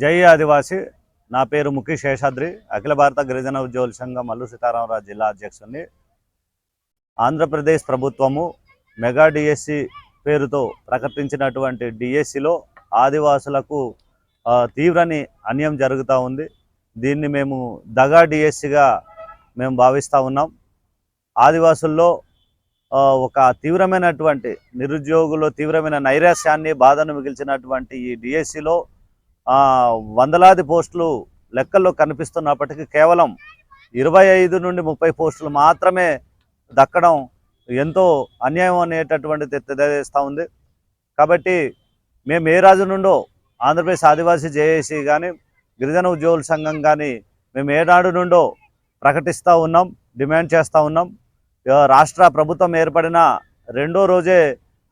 జై ఆదివాసి. నా పేరు ముఖి శేషాద్రి అఖిల భారత గిరిజన ఉద్యోగుల సంఘం అల్లు సీతారామరాజు జిల్లా అధ్యక్షుడిని ఆంధ్రప్రదేశ్ ప్రభుత్వము మెగా డిఎస్సి పేరుతో ప్రకటించినటువంటి డిఎస్సిలో ఆదివాసులకు తీవ్రని అన్యాయం జరుగుతూ ఉంది. దీన్ని మేము దగా డిఎస్సిగా మేము భావిస్తూ ఉన్నాం. ఆదివాసుల్లో ఒక తీవ్రమైనటువంటి నిరుద్యోగులు తీవ్రమైన నైరాశ్యాన్ని బాధను మిగిల్చినటువంటి ఈ డిఎస్సిలో వందలాది పోస్టులు లెక్కల్లో కనిపిస్తున్నప్పటికీ కేవలం ఇరవై ఐదు నుండి ముప్పై పోస్టులు మాత్రమే దక్కడం ఎంతో అన్యాయం అనేటటువంటిది తెలియజేస్తూ ఉంది. కాబట్టి మేము ఏ రాజు నుండో ఆంధ్రప్రదేశ్ ఆదివాసీ జేఏసీ కానీ గిరిజన ఉద్యోగుల సంఘం కానీ మేము ఏనాడు నుండో ప్రకటిస్తూ ఉన్నాం డిమాండ్ చేస్తూ ఉన్నాం. రాష్ట్ర ప్రభుత్వం ఏర్పడిన రెండో రోజే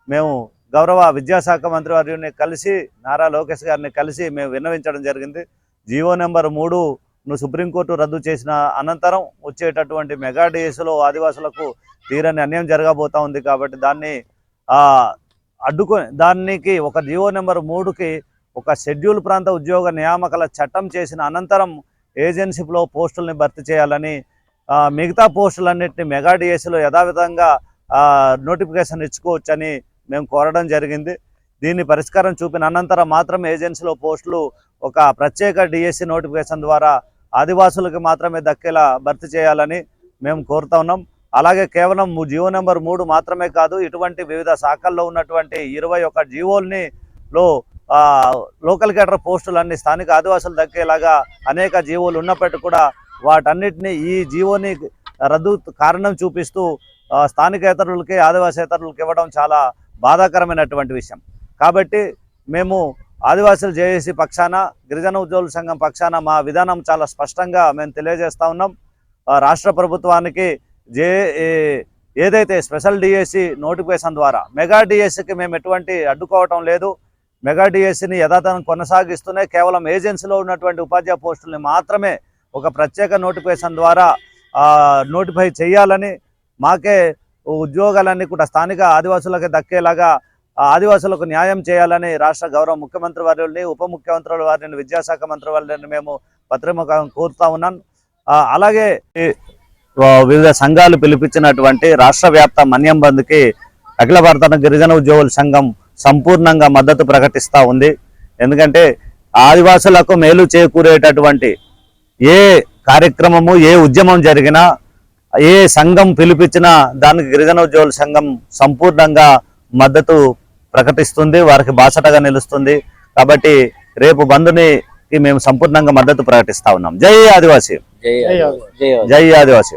మేము గౌరవ విద్యాశాఖ మంత్రి వారిని కలిసి నారా లోకేష్ గారిని కలిసి మేము విన్నవించడం జరిగింది. జీవో నెంబర్ మూడును సుప్రీంకోర్టు రద్దు చేసిన అనంతరం వచ్చేటటువంటి మెగా డిఎస్లో ఆదివాసులకు తీరని అన్యాయం జరగబోతా ఉంది కాబట్టి దాన్ని అడ్డుకొని దానికి ఒక జీవో నెంబర్ మూడుకి ఒక షెడ్యూల్ ప్రాంత ఉద్యోగ నియామకాల చట్టం చేసిన అనంతరం ఏజెన్సీలో పోస్టుల్ని భర్తీ చేయాలని మిగతా పోస్టులన్నింటినీ మెగా డిఎస్లో యథావిధంగా నోటిఫికేషన్ ఇచ్చుకోవచ్చని మేము కోరడం జరిగింది. దీన్ని పరిష్కారం చూపిన అనంతరం మాత్రం ఏజెన్సీలో పోస్టులు ఒక ప్రత్యేక డిఎస్సి నోటిఫికేషన్ ద్వారా ఆదివాసులకు మాత్రమే దక్కేలా భర్తీ చేయాలని మేము కోరుతా ఉన్నాం. అలాగే కేవలం జీవో జియో నెంబర్ మూడు మాత్రమే కాదు ఇటువంటి వివిధ శాఖల్లో ఉన్నటువంటి ఇరవై ఒక జీవోల్ని లో లోకల్ కేటర్ పోస్టులన్నీ స్థానిక ఆదివాసులు దక్కేలాగా అనేక జీవోలు ఉన్నప్పటికీ కూడా వాటన్నిటిని ఈ జీవోని రద్దు కారణం చూపిస్తూ స్థానికేతరులకి ఆదివాసేతరులకి ఇవ్వడం చాలా బాధాకరమైనటువంటి విషయం. కాబట్టి మేము ఆదివాసులు జేఏసీ పక్షాన గిరిజన ఉద్యోగుల సంఘం పక్షాన మా విధానం చాలా స్పష్టంగా మేము తెలియజేస్తూ ఉన్నాం. రాష్ట్ర ప్రభుత్వానికి జే ఏదైతే స్పెషల్ డిఎస్సి నోటిఫికేషన్ ద్వారా మెగా డిఎస్సికి మేము ఎటువంటి అడ్డుకోవటం లేదు. మెగా డిఎస్సిని యథాతథం కొనసాగిస్తూనే కేవలం ఏజెన్సీలో ఉన్నటువంటి ఉపాధ్యాయ పోస్టుల్ని మాత్రమే ఒక ప్రత్యేక నోటిఫికేషన్ ద్వారా నోటిఫై చేయాలని మాకే ఉద్యోగాలన్నీ కూడా స్థానిక ఆదివాసులకు దక్కేలాగా ఆదివాసులకు న్యాయం చేయాలని రాష్ట్ర గౌరవ ముఖ్యమంత్రి వారిని ఉప ముఖ్యమంత్రుల వారిని విద్యాశాఖ మంత్రి వారిని మేము పత్రిముఖం కోరుతా ఉన్నాం. అలాగే వివిధ సంఘాలు పిలిపించినటువంటి రాష్ట్ర వ్యాప్త మన్యం బంద్కి అఖిల భారత గిరిజన ఉద్యోగుల సంఘం సంపూర్ణంగా మద్దతు ప్రకటిస్తూ ఉంది. ఎందుకంటే ఆదివాసులకు మేలు చేకూరేటటువంటి ఏ కార్యక్రమము ఏ ఉద్యమం జరిగినా ఏ సంఘం పిలిపించినా దానికి గిరిజన ఉద్యోగుల సంఘం సంపూర్ణంగా మద్దతు ప్రకటిస్తుంది వారికి బాసటగా నిలుస్తుంది కాబట్టి రేపు బంధుని మేము సంపూర్ణంగా మద్దతు ప్రకటిస్తా ఉన్నాం జై ఆదివాసీ జై ఆదివాసి. జై ఆదివాసి. జై ఆదివాసీ